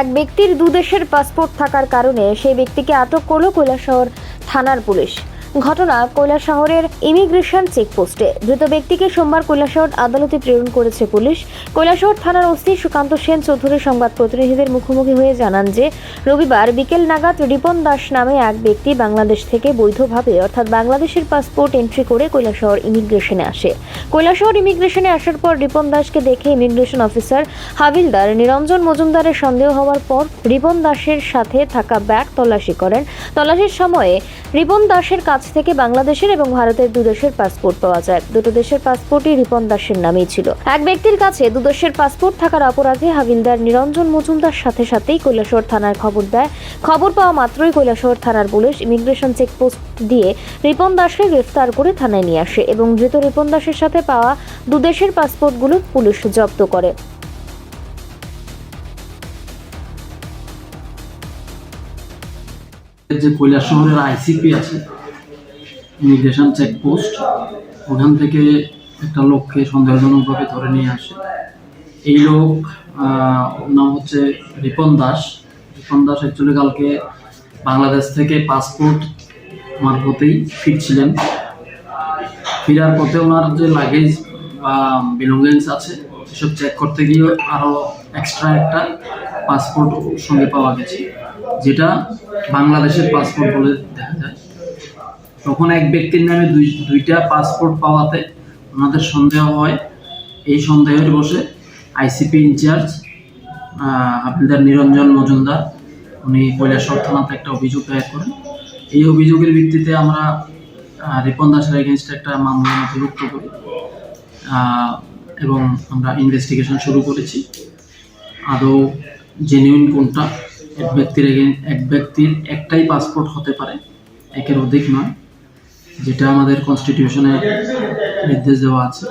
এক ব্যক্তির দুদেশের পাসপোর্ট থাকার কারণে সেই ব্যক্তিকে আটক করল কৈলাসহর থানার পুলিশ। ঘটনা কৈলাসহরের ইমিগ্রেশন চেকপোস্টে। ধৃত ব্যক্তিকে সোমবার কৈলাসহর আদালতে প্রেরণ করেছে পুলিশ। কৈলাসহর থানার ওসি সুকান্ত সেন চৌধুরী সংবাদ প্রতিনিধিদের মুখোমুখি হয়ে জানান যে, রবিবার বিকেল নাগাদ রিপন দাস নামে এক ব্যক্তি বাংলাদেশ থেকে বৈধভাবে, অর্থাৎ বাংলাদেশের পাসপোর্ট এন্ট্রি করে কৈলাসহর ইমিগ্রেশনে আসে। কৈলাসহর ইমিগ্রেশনে আসার পর রিপন দাসকে দেখে ইমিগ্রেশন অফিসার হাবিলদার নিরঞ্জন মজুমদারের সন্দেহ হওয়ার পর রিপন দাসের সাথে থাকা ব্যাগ তল্লাশি করেন। তল্লাশির সময়ে রিপন দাসের কাছ থেকে বাংলাদেশের এবং ভারতের দুদেশের পাসপোর্ট পাওয়া যায়। দুটো দেশের পাসপোর্টই রিপন দাসের নামেই ছিল। এক ব্যক্তির কাছে দুদেশের পাসপোর্ট থাকার অপরাধে হাবিলদার নিরঞ্জন মজুমদার সাথে সাথেই কৈলাসহর থানায় খবর দেয়। খবর পাওয়া মাত্রই কৈলাসহর থানার পুলিশ ইমিগ্রেশন চেকপোস্ট দিয়ে রিপন দাসকে গ্রেফতার করে থানায় নিয়ে আসে এবং ধৃত রিপন দাসের সাথে পাওয়া দুদেশের পাসপোর্টগুলো পুলিশ জব্দ করে। যে কৈলাস শহরের আইসিপি আছে ইমিগ্রেশন চেকপোস্ট ওখান থেকে একটা লোককে সন্দেহজনকভাবে ধরে নিয়ে আসে। এই লোক নাম হচ্ছে রিপন দাস। রিপন দাস অ্যাকচুয়ালি কালকে বাংলাদেশ থেকে পাসপোর্ট মারফতেই ফিরছিলেন। ফিরার পথে ওনার যে লাগেজ বা বিলঙ্গিংস আছে, সেসব চেক করতে গিয়ে আরও এক্সট্রা একটা পাসপোর্ট সঙ্গে পাওয়া গেছে। যেটা বাংলাদেশের পাসপোর্ট বলে দেখা যায়। তখন এক ব্যক্তির নামে দুই, দুইটা পাসপোর্ট পাওয়াতে ওনাদের সন্দেহ হয়। এই সন্দেহের বসে আইসিপি ইনচার্জ হাবিলদার নিরঞ্জন মজুমদার, উনি কৈলাসর থানাতে একটা অভিযোগ দায়ের করেন। এই অভিযোগের ভিত্তিতে আমরা রিপন দাসের এগেনস্টে একটা মামলা নথিভুক্ত করি এবং আমরা ইনভেস্টিগেশন শুরু করেছি। আদৌ জেনুইন কোনটা এক ব্যক্তির এক ব্যক্তির একটাই পাসপোর্ট হতে পারে, একের অধিক নয়, যেটা আমাদের কনস্টিটিউশনে নির্দেশ দেওয়া আছে।